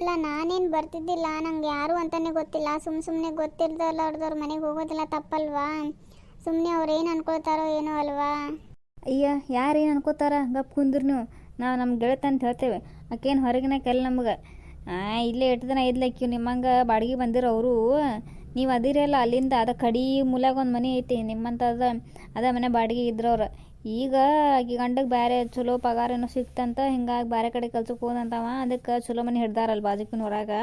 ಅಲ್ಲ ನಾನೇನು ಬರ್ತಿದ್ದಿಲ್ಲ, ನಂಗೆ ಯಾರು ಅಂತಲೇ ಗೊತ್ತಿಲ್ಲ. ಸುಮ್ಮ ಸುಮ್ಮನೆ ಗೊತ್ತಿರ್ದಲ್ಲ ಅವ್ರದವ್ರ ಮನೆಗೆ ಹೋಗೋದಿಲ್ಲ ತಪ್ಪಲ್ವಾ? ಸುಮ್ಮನೆ ಅವ್ರು ಏನು ಅನ್ಕೊಳ್ತಾರೋ ಏನೋ ಅಲ್ವಾ? ಅಯ್ಯ ಯಾರೇನು ಅನ್ಕೋತಾರ? ಗಪ್ ಕುಂದ್ರು ನಾವು ನಮ್ಮ ಗೆಳತ ಅಂತ ಹೇಳ್ತೇವೆ. ಆಕೇನು ಹೊರಗಿನ ಕೆಲ್ ನಮ್ಗೆ? ಇಲ್ಲೇ ಎಷ್ಟು ದಿನ ಇದ್ಲಕ್ಕಿ ನಿಮ್ಮಂಗೆ ಬಾಡಿಗೆ ಬಂದಿರೋ ಅವರು ನೀವು ಅದಿರಲ್ಲ ಅಲ್ಲಿಂದ ಅದ ಕಡಿ ಮೂಲಾಗ ಒಂದು ಮನೆ ಐತಿ, ನಿಮ್ಮಂತ ಅದ ಮನೆ ಬಾಡಿಗೆ ಇದ್ರವ್ರು ಈಗ ಈ ಗಂಡಗೆ ಬೇರೆ ಚಲೋ ಪಗಾರ ಏನೋ ಸಿಕ್ತಂತ, ಹಿಂಗಾಗಿ ಬೇರೆ ಕಡೆ ಕೆಲ್ಸಕ್ಕೆ ಹೋದಂತವ, ಅದಕ್ಕೆ ಚಲೋ ಮನೆ ಹಿಡ್ದಾರಲ್ಲ ಬಾಜುಕಿನ ಹೊರಗೆ.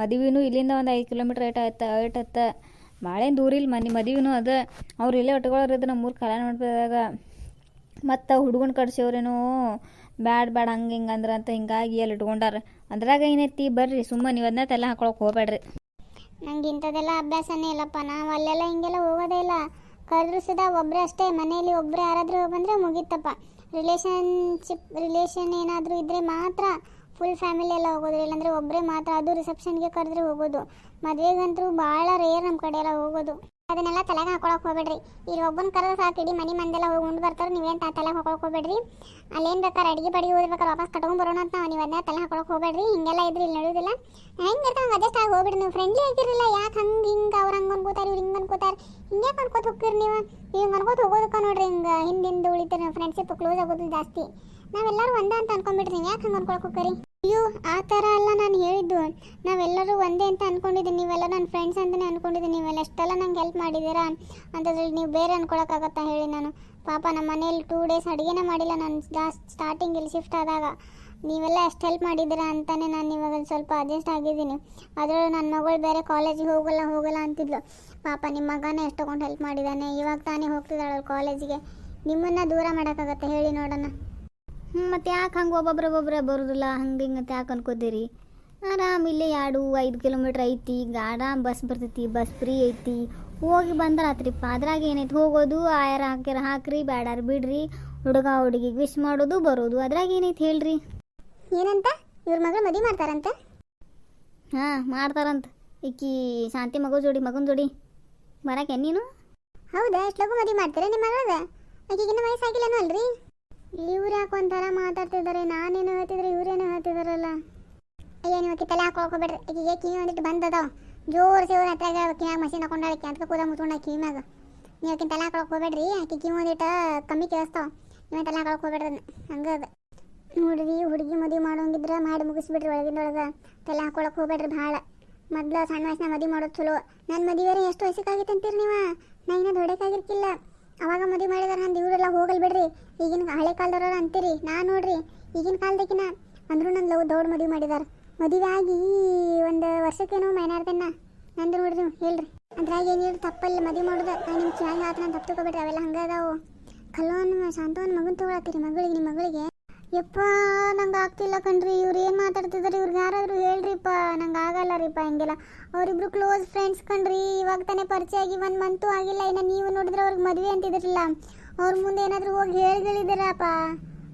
ಮದುವೆನೂ ಇಲ್ಲಿಂದ ಒಂದು ಐದು ಕಿಲೋಮೀಟ್ರ್ ಏಟ್ ಆಯ್ತ, ಏಟ್ ಹತ್ತ. ಭಾಳೇನು ದೂರ ಇಲ್ಲ ಮನೆ, ಮದುವೆನೂ ಅದ. ಅವ್ರು ಇಲ್ಲೇ ಒಟ್ಕೊಳ್ಳೋರಿದ್ರೆ ನಮ್ಮ ಮೂರು ಕಲ್ಯಾಣ ಮಾಡ್ದಾಗ ಮತ್ತು ಹುಡುಗನ ಕಡ್ಸೋರೇನೋ ಬ್ಯಾಡ ಬ್ಯಾಡ ಹಂಗೆ ಹಿಂಗೆ ಅಂದ್ರೆ ಅಂತ ಹಿಂಗಾಗಿ ಎಲ್ಲಿ ಇಟ್ಕೊಂಡಾರ. ಅದ್ರಾಗ ಏನೈತಿ, ಬರ್ರಿ ಸುಮ್ಮನೆ ನೀವು ಅದನ್ನ ತಲೆ ಹಾಕೊಳಕ್ಕೆ ಹೋಗ್ಬೇಡ್ರಿ ನಂಗೆ ಇಂಥದ್ದೆಲ್ಲ ಅಭ್ಯಾಸನೇ ಇಲ್ಲಪ್ಪ. ನಾವು ಅಲ್ಲೆಲ್ಲ ಹಿಂಗೆಲ್ಲ ಹೋಗೋದೇ ಇಲ್ಲ. ಕರೆದ್ರೂ ಸುದಾ ಒಬ್ಬರೇ ಅಷ್ಟೇ, ಮನೆಯಲ್ಲಿ ಒಬ್ಬರೇ ಯಾರಾದರೂ ಬಂದರೆ ಮುಗೀತಪ್ಪ. ರಿಲೇಷನ್ಶಿಪ್ ರಿಲೇಷನ್ ಏನಾದರೂ ಇದ್ದರೆ ಮಾತ್ರ ಫುಲ್ ಫ್ಯಾಮಿಲಿ ಎಲ್ಲ ಹೋಗೋದು. ಇಲ್ಲಾಂದರೆ ಒಬ್ಬರೇ ಮಾತ್ರ, ಅದು ರಿಸೆಪ್ಷನ್ಗೆ ಕರೆದ್ರೆ ಹೋಗೋದು. ಮದುವೆಗಂತೂ ಭಾಳ ರೇರ್ ನಮ್ಮ ಕಡೆ ಎಲ್ಲ ಹೋಗೋದು. ಅದನ್ನೆಲ್ಲ ತಲೆಗೆ ಹಾಕೊಳಕ್ ಹೋಗ್ಬೇಡ್ರಿ. ಈಗ ಒಬ್ಬನ ಕರೆದ ಸಾಕು, ಇಡೀ ಮನೆ ಮಂದೆಲ್ಲ ಹೋಗಿ ಉಂಡು ಬರ್ತಾರೆ ನೀವೇನು ತಲೆಗೆ ಹಾಕೊಳಕ್ ಹೋಗ್ಬೇಡ್ರಿ. ಅಲ್ಲೇನು ಬೇಕಾದ್ರೆ ಅಡಿಗೆ ಬಡಿಗೆ ಹೋಗ್ಬೇಕಾರೆ ವಾಪಸ್ ಕಟ್ಕೊಂಡ್ ಬರೋಣ ಅಂತ ನೀವು ಅದನ್ನ ತಲೆ ಹಾಕೊಳಕ್ ಹೋಗ್ಬೇಡ್ರಿ. ಹಿಂಗೆಲ್ಲ ಇದ್ರೆ ಇಲ್ಲಿ ನಡೆಯೋದಿಲ್ಲ. ಹೆಂಗೆ ಇರ್ತಾವೆ ಅಡ್ಜಸ್ಟ್ ಆಗಿ ಹೋಗ್ಬಿಡ್ರಿ ನೀವು. ಫ್ರೆಂಡ್ಲಿ ಆಗಿರಲಿಲ್ಲ, ಯಾಕೆ ಹಂಗೆ ಹಿಂಗೆ ಅವ್ರು ಹಂಗೆ ಅನ್ಕೋತಾರೆ, ಇವ್ರು ಹಿಂಗೆ ಅನ್ಕೋತಾರೆ. ಹಿಂಗೆ ಮಾಡ್ಕೋತ ಹೋಗ್ತೀರಿ ನೀವು. ಹಿಂಗೆ ಅನ್ಕೋತ ಹೋಗೋದಕ್ಕೆ ನೋಡ್ರಿ ಹಿಂಗೆ ಹಿಂದಿಂದ ಉಳಿತಾರೆ ಫ್ರೆಂಡ್ಶಿಪ್ ಕ್ಲೋಸ್ ಆಗೋದು ಜಾಸ್ತಿ. ನಾವೆಲ್ಲರೂ ಒಂದೇ ಅಂತ ಅನ್ಕೊಂಡ್ಬಿಡ್ರಿ ನೀವು ಯಾಕೆ ಹಂಗೆ ಅನ್ಕೊಳಕ್ ಹೋಗ್ರಿ ಅಯ್ಯೋ, ಆ ಥರ ಅಲ್ಲ ನಾನು ಹೇಳಿದ್ದು. ನಾವೆಲ್ಲರೂ ಒಂದೇ ಅಂತ ಅಂದ್ಕೊಂಡಿದ್ದೀನಿ ನೀವೆಲ್ಲ ನನ್ನ ಫ್ರೆಂಡ್ಸ್ ಅಂತಲೇ ಅಂದ್ಕೊಂಡಿದ್ದೀನಿ ನೀವೆಲ್ಲ ಎಷ್ಟೆಲ್ಲ ನಂಗೆ ಹೆಲ್ಪ್ ಮಾಡಿದ್ದೀರಾ? ಅಂತದ್ರಲ್ಲಿ ನೀವು ಬೇರೆ ಅಂದ್ಕೊಳಕ್ಕಾಗತ್ತ ಹೇಳಿ ನಾನು. ಪಾಪ ನಮ್ಮ ಮನೇಲಿ ಟೂ ಡೇಸ್ ಅಡುಗೆನೇ ಮಾಡಿಲ್ಲ. ನಾನು ಸ್ಟಾರ್ಟಿಂಗ್ ಇಲ್ಲಿ ಶಿಫ್ಟ್ ಆದಾಗ. ನೀವೆಲ್ಲ ಎಷ್ಟು ಹೆಲ್ಪ್ ಮಾಡಿದ್ದೀರಾ ಅಂತಲೇ ನಾನು ಇವಾಗ ಒಂದು ಸ್ವಲ್ಪ ಅಡ್ಜಸ್ಟ್ ಆಗಿದ್ದೀನಿ. ಅದರಲ್ಲೂ ನನ್ನ ಮಗಳು ಬೇರೆ ಕಾಲೇಜಿಗೆ ಹೋಗಲ್ಲ ಹೋಗಲ್ಲ ಅಂತಿದ್ಲು. ಪಾಪ ನಿಮ್ಮ ಮಗನೇ ಎಷ್ಟೊಂದು ಹೆಲ್ಪ್ ಮಾಡಿದ್ದಾನೆ. ಇವಾಗ ತಾನೇ ಹೋಗ್ತಿದ್ದಾಳೆ ಕಾಲೇಜಿಗೆ ನಿಮ್ಮನ್ನು ದೂರ ಮಾಡೋಕ್ಕಾಗತ್ತೆ ಹೇಳಿ ನೋಡೋಣ. ಮತ್ತು ಯಾಕೆ ಹಂಗೆ ಒಬ್ಬೊಬ್ರೆ ಒಬ್ಬೊಬ್ರೆ ಬರೋದಿಲ್ಲ? ಹಂಗೆ ಹಿಂಗೆ ಯಾಕೆ ಅನ್ಕೋತೀರಿ? ಆರಾಮ್ ಇಲ್ಲೇ ಎರಡು ಐದು ಕಿಲೋಮೀಟ್ರ್ ಐತಿ ಈಗ ಆರಾಮ್ ಬಸ್ ಬರ್ತೈತಿ ಬಸ್ ಫ್ರೀ ಐತಿ. ಹೋಗಿ ಬಂದ್ರೆ ಆತ್ರಿಪ್ಪ ಅದ್ರಾಗ ಏನೈತಿ ಹೋಗೋದು ಆಯಾರ ಹಾಕ್ಯಾರ ಹಾಕ್ರಿ ಬ್ಯಾಡಾರ ಬಿಡ್ರಿ. ಹುಡುಗ ಹುಡುಗಿಗೆ ವಿಶ್ ಮಾಡೋದು ಬರೋದು. ಅದ್ರಾಗ ಏನೈತಿ ಹೇಳ್ರಿ? ಏನಂತ? ಇವ್ರ ಮಗ ಮದುವೆ ಮಾಡ್ತಾರಂತ? ಹಾಂ ಮಾಡ್ತಾರಂತ. ಈಕಿ ಶಾಂತಿ ಮಗು ಜೋಡಿ ಮಗನ ಜೋಡಿ. ಬರಕ್ಕೆ ನೀನು? ಹೌದಾ? ಎಷ್ಟು ಲಗು ಮದುವೆ ಮಾಡ್ತಾರೆ ನಿಮ್ಮ ಮಗಳದ? ಆಕೆಗಿನ್ನ ವಯಸ್ಸಾಗಿಲ್ಲನೋ ಅಲ್ರಿ? ಇವ್ರು ಯಾಕೆ ಒಂಥರ ಮಾತಾಡ್ತಿದ್ದಾರೆ ನಾನೇನು ಹೇಳ್ತಿದ್ರೆ ಇವ್ರೇನು ಹೇಳ್ತಿದಾರಲ್ಲ. ಅಯ್ಯ, ನೀವು ಆಕೆ ತಲೆ ಹಾಕೊಳಕ್ ಹೋಗ್ಬೇಡ್ರಿ ಏ ಕಿವಿ ಒಂದಿಟ್ಟು ಬಂದದಾವ. ಜೋರ್ ಸೇವ್ರ ಹತ್ರ ಕಿವ್ಯಾಗ ಮಷೀನ್ ಹಾಕೊಂಡಾಳ ಅದಕ್ಕೆ ಕೂದ ಮುತ್ಕೊಂಡ ಕಿವಿಮ್ಯಾಗ ನೀವು ಆಕಿನ ತಲೆ ಹೋಗ್ಬೇಡ್ರಿ ಆಕೆ ಕಿವಿ ಒಂದಿಟ್ಟು ಕಮ್ಮಿ ಕೇಳಿಸ್ತಾವ. ನೀವು ತಲೆ ಹಾಕೊಳಕ್ ಹೋಗ್ಬೇಡ್ರಿ ಅದನ್ನ ಹಂಗ ಅದ. ನೋಡ್ರಿ, ಹುಡುಗಿ ಮದುವೆ ಮಾಡೋಂಗಿದ್ರೆ ಮಾಡಿ ಮುಗಿಸ್ಬಿಡ್ರಿ ಒಳಗಿಂದೊಳಗೆ ತಲೆ ಹಾಕೊಳಕ್ ಹೋಗ್ಬೇಡ್ರಿ ಭಾಳ. ಮೊದ್ಲು ಸಣ್ಣ ವಯಸ್ಸಿನ ಮದುವೆ ಮಾಡೋದು ಚಲೋ. ನನ್ನ ಮದುವೆ ಎಷ್ಟು ವಯಸ್ಸಿಗಾಗಿತ್ತು ಅಂತೀರಿ ನೀವು? ನಾ ಇನ್ನೂ ದೊಡ್ಡಕ್ಕಾಗಿರ್ಕಿಲ್ಲ. ಅವಾಗ ಮದುವೆ ಮಾಡಿದಾರೆ ನಂದು ಇವರೆಲ್ಲ ಹೋಗಲ್ ಬಿಡ್ರಿ. ಈಗಿನ ಹಳೆ ಕಾಲದವ್ರ ಅಂತೀರಿ ನಾ ನೋಡ್ರಿ. ಈಗಿನ ಕಾಲದಕ್ಕಿನ ಅಂದ್ರೂ ನನ್ನ ಲವ್ ದೌಡ್ ಮದುವೆ ಮಾಡಿದಾರೆ. ಮದುವೆ ಆಗಿ ಒಂದು ವರ್ಷಕ್ಕೇನೋ ಮೈನಾರ್ದನ್ನ ನಂದು ನೋಡ್ರಿ ಹೇಳ್ರಿ. ಅದ್ರಾಗ ಏನಿದ್ರು ತಪ್ಪಲ್ಲ ಮದುವೆ ಮಾಡೋದು ನಾನು ನಿಮ್ಮ ಚೆನ್ನಾಗಿ ಆತ ತಪ್ಪು ತಗೋಬೇಡ್ರಿ ಅವೆಲ್ಲ ಹಂಗೆ ಅದಾವು. ಸಾಂತವನ್ ಮಗನ್ ತಗೊಳತ್ತೀರಿ ಮಗಳಿಗೆ ನಿಮ್ಮ ಮಗಳಿಗೆ. ಯಪ್ಪ, ನಂಗೆ ಆಗ್ತಿಲ್ಲ ಕಣ್ರಿ. ಇವ್ರು ಏನು ಮಾತಾಡ್ತಿದ್ದಾರೆ ಇವ್ರಿಗೆ ಯಾರಾದರೂ ಹೇಳ್ರಿಪ್ಪ. ನಂಗೆ ಆಗಲ್ಲ ರೀಪ್ಪ ಹಿಂಗೆಲ್ಲ. ಅವರಿಬ್ರು ಕ್ಲೋಸ್ ಫ್ರೆಂಡ್ಸ್ ಕಣ್ರಿ. ಇವಾಗ ತಾನೇ ಪರಿಚಯ ಆಗಿ ಒಂದು ಮಂತು ಆಗಿಲ್ಲ. ಇನ್ನು ನೀವು ನೋಡಿದ್ರೆ ಅವ್ರಿಗೆ ಮದುವೆ ಅಂತಿದ್ರಲ್ಲ. ಅವ್ರ ಮುಂದೆ ಏನಾದರೂ ಹೋಗಿ ಹೇಳಿಗಳಿದ್ದೀರಪ್ಪ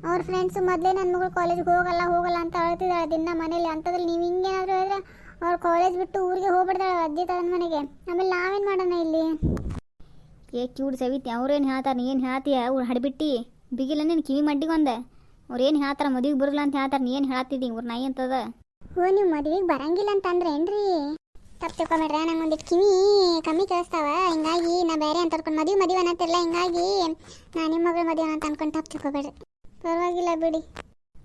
ಅವ್ರ ಫ್ರೆಂಡ್ಸ್ ಮೊದಲೇ ನನ್ನ ಮಗಳು ಕಾಲೇಜ್ಗೆ ಹೋಗಲ್ಲ ಹೋಗಲ್ಲ ಅಂತ ಹೇಳ್ತಿದ್ದಾಳೆ ದಿನ ಮನೇಲಿ. ಅಂಥದ್ರಲ್ಲಿ ನೀವು ಹಿಂಗೇನಾದರೂ ಹೇಳಿದ್ರೆ ಅವ್ರು ಕಾಲೇಜ್ ಬಿಟ್ಟು ಊರಿಗೆ ಹೋಗ್ಬಿಡ್ತಾಳೆ ಅಜ್ಜಿ ತನ್ನ ಮನೆಗೆ. ಆಮೇಲೆ ನಾವೇನು ಮಾಡೋಣ ಇಲ್ಲಿ? ಏ ಕ್ಯೂಡ್ ಸವಿತಿ, ಅವ್ರೇನು ಹೇಳ್ತಾರೆ? ಏನು ಹೇಳ್ತೀಯ? ಅವ್ರು ಹಡ್ಬಿಟ್ಟು. ಬಿಗಿಲ್ಲ ನೀನು ಕಿವಿ ಮಡ್ಡಿಗೊಂದೆ ಅವ್ರು ಏನು ಹೇಳ್ತಾರ ಮದುವೆಗೆ ಬರಲ್ಲ ಅಂತ ಹೇಳ್ತಾರ ನೀ ಏನು ಹೇಳತ್ತಿದ್ದಿ ಇವ್ರ ನಾಯಿ ಅಂತದ. ಓ ನೀವು ಮದುವೆಗೆ ಬರಂಗಿಲ್ಲ ಅಂತ ಅಂದ್ರೇನ್ರಿ ತಪ್ಪು ತಿಳ್ಕೊಂಬೇಡ್ರೆ ನಂಗೆ ಒಂದಿಟ್ಟು ಕಿವಿ ಕಮ್ಮಿ ಕೇಳಿಸ್ತಾವ ಹಿಂಗಾಗಿ ನಾ ಬೇರೆ ಅಂತ ಅನ್ಕೊಂಡು ಮದುವೆ ಮದುವೆ ಅನ್ನತ್ತಿರಲ್ಲ ಹಿಂಗಾಗಿ ನಾ ನಿಮ್ಮ ಮಗಳ ಮದುವೆ ಅಂತ ಅನ್ಕೊಂಡು ತಪ್ಪು ತಿಳ್ಕೊಬೇಡ್ರಿ. ಪರವಾಗಿಲ್ಲ ಬಿಡಿ.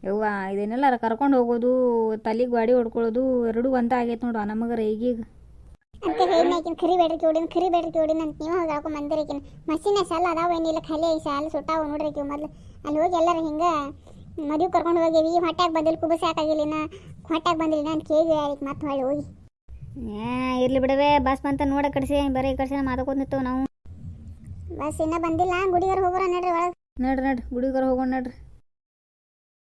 ಯವ್ವ ಇದನ್ನೆಲ್ಲ ಕರ್ಕೊಂಡು ಹೋಗೋದು ತಲೆಗೆ ಗಾಡಿ ಹೊಡ್ಕೊಳ್ಳೋದು ಎರಡು ಒಂದ ಆಗೈತೆ ನೋಡು ನಮಗರ ಈಗೀಗ. ಅಂತ ಹೇಳಿ ನಾಕಿನ ಕರಿ ಬೇಡ್ರಿ ಕೇಳಿನ ಕರಿ ಬೇಡ್ರಿ ಕೇಳಿನ ಅಂತ ನೀವು ಹೋಗಿ ಹಾಕೊಂಡು ಬಂದಿರಿಕಿನ ಮಸಿನ ಶಾಲ ಅದಾವ ಏನಿಲ್ಲ ಖಾಲಿ ಶಾಲ ಸುಟ್ಟಾವ ನೋಡ್ರಿ ಮೊದ್ಲು. ಅಲ್ಲಿ ಹೋಗಿ ಎಲ್ಲರೂ ಹಿಂಗೆ ಮದುವೆ ಕರ್ಕೊಂಡು ಹೋಗೇವಿ ಹೊಟ್ಯಾಗ ಬಂದಿಲ್ಲ ಕುಬಸ ಹಾಕಾಗಿಲ್ಲ ಹೊಟ್ಯಾಗ ಬಂದಿಲ್ಲ ಅಂತ ಕೇಳಿ ಅದಕ್ಕೆ ಮತ್ತೆ ಹೊಳ್ಳಿ ಹೋಗಿ. ಏ ಇರ್ಲಿ ಬಿಡವೆ ಬಸ್ ಬಂತ ನೋಡ ಕಡಿಸಿ ಬರೀ ಕಡಿಸಿ ಮಾತಾಡ್ಕೊಂಡು ನಿಂತೇವೆ ನಾವು. ಬಸ್ ಇನ್ನೂ ಬಂದಿಲ್ಲ ಗುಡಿಗಾರ ಹೋಗೋರ ನಡ್ರಿ ಒಳಗೆ. ನಡ್ರಿ ನಡ್ರಿ ಗುಡಿಗಾರ ಹೋಗೋಣ ನಡ್ರಿ.